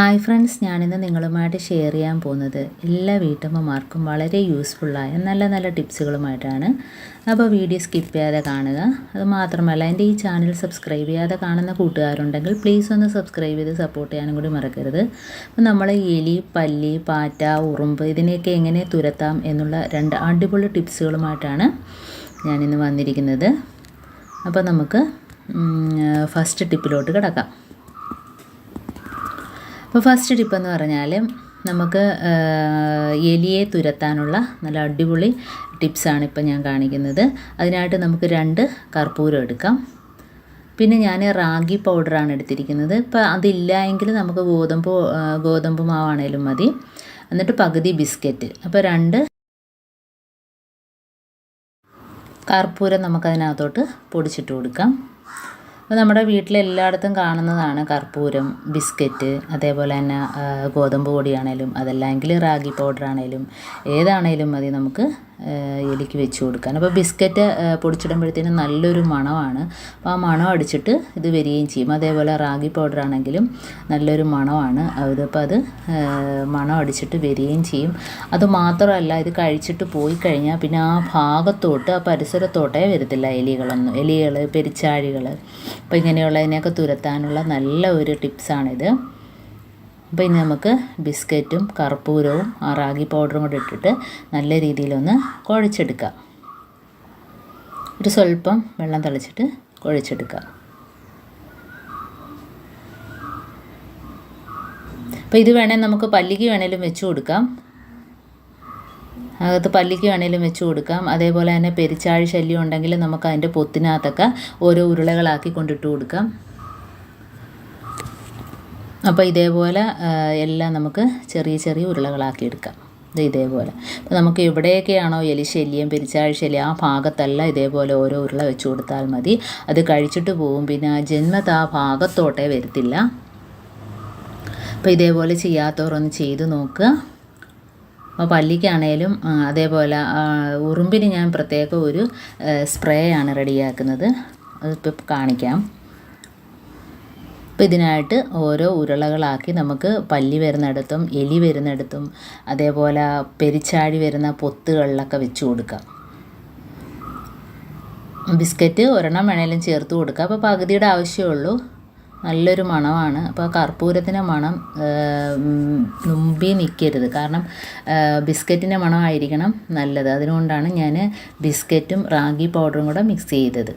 Hi friends ഞാനിന്ന് നിങ്ങളുമായിട്ട് share ചെയ്യാൻ പോകുന്നത് എല്ലാ വീട്ടമ്മമാർക്കും വളരെ യൂസ്ഫുള്ളായ നല്ല നല്ല ടിപ്സുകളുമായിട്ടാണ്. അപ്പോൾ വീഡിയോ സ്കിപ്പ് ചെയ്യാതെ കാണുക. അത് മാത്രമല്ല എന്റെ ഈ ചാനൽ സബ്സ്ക്രൈബ് ചെയ്യാതെ കാണുന്ന കൂട്ടുകാരുണ്ടെങ്കിൽ പ്ലീസ് ഒന്ന് സബ്സ്ക്രൈബ് ചെയ്ത് സപ്പോർട്ട് ചെയ്യാനും കൂടി മറക്കരുത്. അപ്പോൾ നമ്മൾ എലി പല്ലി പാറ്റ ഉറുമ്പ് ഇതിനെയൊക്കെ എങ്ങനെ തുരത്താം എന്നുള്ള രണ്ട് അടിപൊളി ടിപ്സുകളുമായിട്ടാണ് ഞാനിന്ന് വന്നിരിക്കുന്നത്. അപ്പോൾ നമുക്ക് ഫസ്റ്റ് ടിപ്പിലോട്ട് കിടക്കാം. അപ്പോൾ ഫസ്റ്റ് ടിപ്പ് എന്ന് പറഞ്ഞാൽ നമുക്ക് എലിയെ തുരത്താനുള്ള നല്ല അടിപൊളി ടിപ്സാണ് ഇപ്പം ഞാൻ കാണിക്കുന്നത്. അതിനായിട്ട് നമുക്ക് രണ്ട് കർപ്പൂരം എടുക്കാം. പിന്നെ ഞാൻ റാഗി പൗഡറാണ് എടുത്തിരിക്കുന്നത്. ഇപ്പോൾ അതില്ല എങ്കിൽ നമുക്ക് ഗോതമ്പ് ഗോതമ്പ് മാവാണേലും മതി. എന്നിട്ട് പകുതി ബിസ്ക്കറ്റ്. അപ്പോൾ രണ്ട് കർപ്പൂരം നമുക്കതിനകത്തോട്ട് പൊടിച്ചിട്ട് കൊടുക്കാം. അപ്പോൾ നമ്മുടെ വീട്ടിലെല്ലായിടത്തും കാണുന്നതാണ് കർപ്പൂരം ബിസ്ക്കറ്റ് അതേപോലെ തന്നെ ഗോതമ്പ് പൊടിയാണേലും അതല്ലെങ്കിൽ റാഗി പൗഡർ ആണേലും ഏതാണേലും മതി നമുക്ക് എലിക്ക് വെച്ച് കൊടുക്കാൻ. അപ്പോൾ ബിസ്ക്കറ്റ് പൊടിച്ചിടുമ്പോഴത്തേനും നല്ലൊരു മണമാണ്. അപ്പോൾ ആ മണം അടിച്ചിട്ട് ഇത് വരികയും ചെയ്യും. അതേപോലെ റാഗി പൗഡർ ആണെങ്കിലും നല്ലൊരു മണമാണ്. അതിപ്പോൾ അത് മണം അടിച്ചിട്ട് വരികയും ചെയ്യും. അത് മാത്രമല്ല ഇത് കഴിച്ചിട്ട് പോയി കഴിഞ്ഞാൽ പിന്നെ ആ ഭാഗത്തോട്ട് ആ പരിസരത്തോട്ടേ വരത്തില്ല എലികളൊന്നും. എലികൾ പെരിച്ചാഴികൾ അപ്പോൾ ഇങ്ങനെയുള്ളതിനെയൊക്കെ തുരത്താനുള്ള നല്ല ഒരു ടിപ്സാണിത്. അപ്പോൾ ഇനി നമുക്ക് ബിസ്ക്കറ്റും കർപ്പൂരവും ആ റാഗി പൗഡറും കൂടി ഇട്ടിട്ട് നല്ല രീതിയിലൊന്ന് കുഴച്ചെടുക്കാം. ഒരു സ്വല്പം വെള്ളം തളിച്ചിട്ട് കുഴച്ചെടുക്കാം. അപ്പോൾ ഇത് വേണേൽ നമുക്ക് പല്ലിക്ക് വേണേലും വെച്ച് കൊടുക്കാം. അകത്ത് പല്ലിക്ക് വേണേലും വെച്ച് കൊടുക്കാം. അതേപോലെ തന്നെ പെരിച്ചാഴി ശല്യം ഉണ്ടെങ്കിൽ നമുക്ക് അതിന്റെ പൊത്തിനകത്തൊക്കെ ഓരോ ഉരുളകളാക്കി കൊണ്ടിട്ട് കൊടുക്കാം. അപ്പോൾ ഇതേപോലെ എല്ലാം നമുക്ക് ചെറിയ ചെറിയ ഉരുളകളാക്കി എടുക്കാം. ഇത് ഇതേപോലെ. അപ്പോൾ നമുക്ക് എവിടെയൊക്കെയാണോ പെരിച്ചാഴി ശല്യം ആ ഭാഗത്തല്ല ഇതേപോലെ ഓരോ ഉരുള വെച്ച് കൊടുത്താൽ മതി. അത് കഴിച്ചിട്ട് പോകും. പിന്നെ ജന്മത്ത് ആ ഭാഗത്തോട്ടേ വരത്തില്ല. അപ്പോൾ ഇതേപോലെ ചെയ്യാത്തവർ ഒന്ന് ചെയ്ത് നോക്കുക. അപ്പോൾ പല്ലിക്കാണേലും അതേപോലെ ഉറുമ്പിന് ഞാൻ പ്രത്യേക ഒരു സ്പ്രേ ആണ് റെഡിയാക്കുന്നത്. അതിപ്പോൾ കാണിക്കാം. അപ്പോൾ ഇതിനായിട്ട് ഓരോ ഉരുളകളാക്കി നമുക്ക് പല്ലി വരുന്നിടത്തും എലി വരുന്നിടത്തും അതേപോലെ പെരിച്ചാഴി വരുന്ന പൊത്തുകളിലൊക്കെ വെച്ച് കൊടുക്കാം. ബിസ്ക്കറ്റ് ഒരെണ്ണം വേണേലും ചേർത്ത് കൊടുക്കുക അപ്പോൾ പകുതിയുടെ ആവശ്യമുള്ളൂ നല്ലൊരു മണമാണ്. അപ്പോൾ കർപ്പൂരത്തിന്റെ മണം മുമ്പി നിൽക്കരുത് കാരണം ബിസ്ക്കറ്റിന്റെ മണമായിരിക്കണം നല്ലത്. അതുകൊണ്ടാണ് ഞാൻ ബിസ്ക്കറ്റും റാഗി പൗഡറും കൂടെ മിക്സ് ചെയ്തത്.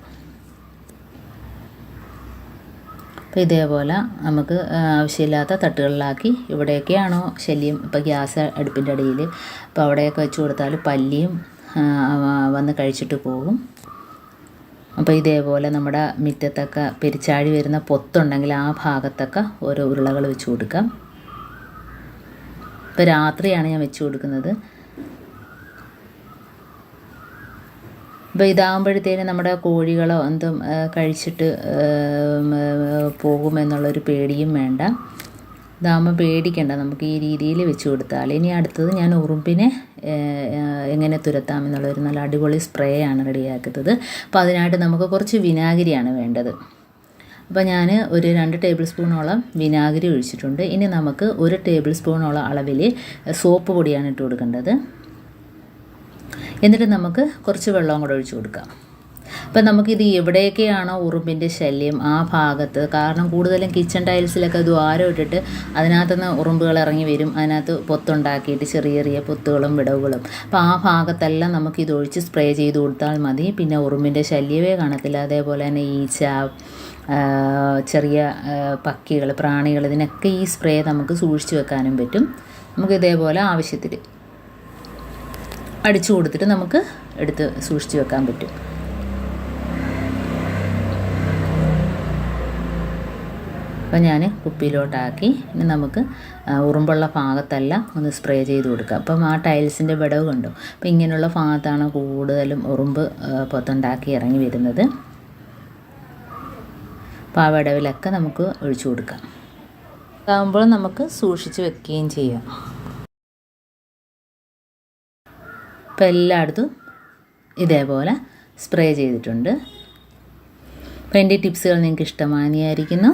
അപ്പോൾ ഇതേപോലെ നമുക്ക് ആവശ്യമില്ലാത്ത തട്ടുകളിലാക്കി ഇവിടെയൊക്കെയാണോ ശല്യം. ഇപ്പോൾ ഗ്യാസ് അടുപ്പിന്റെ അടിയിൽ അപ്പോൾ അവിടെയൊക്കെ വെച്ച് കൊടുത്താൽ പല്ലിയും വന്ന് കഴിച്ചിട്ട് പോകും. അപ്പോൾ ഇതേപോലെ നമ്മുടെ മുറ്റത്തൊക്കെ പെരിച്ചാഴി വരുന്ന പൊത്തുണ്ടെങ്കിൽ ആ ഭാഗത്തൊക്കെ ഓരോ ഉരുളകൾ വെച്ച് കൊടുക്കാം. ഇപ്പോൾ രാത്രിയാണ് ഞാൻ വെച്ച് കൊടുക്കുന്നത്. അപ്പോൾ ഇതാകുമ്പോഴത്തേനും നമ്മുടെ കോഴികളോ എന്തും കഴിച്ചിട്ട് പോകുമെന്നുള്ളൊരു പേടിയും വേണ്ട. ഇതാകുമ്പോൾ പേടിക്കേണ്ട. നമുക്ക് ഈ രീതിയിൽ വെച്ച് കൊടുത്താൽ. ഇനി അടുത്തത് ഞാൻ ഉറുമ്പിനെ എങ്ങനെ തുരത്താം എന്നുള്ളൊരു നല്ല അടിപൊളി സ്പ്രേ ആണ് റെഡിയാക്കുന്നത്. അപ്പോൾ അതിനായിട്ട് നമുക്ക് കുറച്ച് വിനാഗിരിയാണ് വേണ്ടത്. അപ്പോൾ ഞാൻ ഒരു രണ്ട് ടേബിൾ സ്പൂണോളം വിനാഗിരി ഒഴിച്ചിട്ടുണ്ട്. ഇനി നമുക്ക് ഒരു ടേബിൾ സ്പൂണോളം അളവിൽ സോപ്പ് പൊടിയാണ് ഇട്ട് കൊടുക്കേണ്ടത്. എന്നിട്ട് നമുക്ക് കുറച്ച് വെള്ളവും കൂടെ ഒഴിച്ചു കൊടുക്കാം. അപ്പം നമുക്കിത് എവിടെയൊക്കെയാണോ ഉറുമ്പിന്റെ ശല്യം ആ ഭാഗത്ത്. കാരണം കൂടുതലും കിച്ചൺ ടൈൽസിലൊക്കെ ദ്വാരം ഇട്ടിട്ട് അതിനകത്തുനിന്ന് ഉറുമ്പുകൾ ഇറങ്ങി വരും. അതിനകത്ത് പൊത്തുണ്ടാക്കിയിട്ട് ചെറിയ ചെറിയ പൊത്തുകളും വിടവുകളും. അപ്പോൾ ആ ഭാഗത്തെല്ലാം നമുക്കിത് ഒഴിച്ച് സ്പ്രേ ചെയ്ത് കൊടുത്താൽ മതി. പിന്നെ ഉറുമ്പിന്റെ ശല്യമേ കാണത്തില്ല. അതേപോലെ തന്നെ ഈച്ച ചെറിയ പക്കികൾ പ്രാണികൾ ഇതിനൊക്കെ ഈ സ്പ്രേ നമുക്ക് സൂക്ഷിച്ചു വെക്കാനും പറ്റും. നമുക്ക് ഇതേപോലെ ആവശ്യത്തിൽ അടിച്ചു കൊടുത്തിട്ട് നമുക്ക് എടുത്ത് സൂക്ഷിച്ചു വെക്കാൻ പറ്റും. അപ്പോൾ ഞാൻ കുപ്പിയിലോട്ടാക്കി. ഇനി നമുക്ക് ഉറുമ്പുള്ള ഭാഗത്തെല്ലാം ഒന്ന് സ്പ്രേ ചെയ്ത് കൊടുക്കുക അപ്പം ആ ടൈൽസിന്റെ വിടവ് കണ്ടു? അപ്പോൾ ഇങ്ങനെയുള്ള ഭാഗത്താണ് കൂടുതലും ഉറുമ്പ് പൊത്തുണ്ടാക്കി ഇറങ്ങി വരുന്നത്. അപ്പോൾ ആ വിടവിലൊക്കെ നമുക്ക് ഒഴിച്ചു കൊടുക്കാം. അതാകുമ്പോൾ നമുക്ക് സൂക്ഷിച്ച് വെക്കുകയും ചെയ്യാം. ഇപ്പം എല്ലായിടത്തും ഇതേപോലെ സ്പ്രേ ചെയ്തിട്ടുണ്ട്. അപ്പോൾ എന്റെ ടിപ്സുകൾ നിങ്ങൾക്ക് ഇഷ്ടമാനിയായിരിക്കുന്നു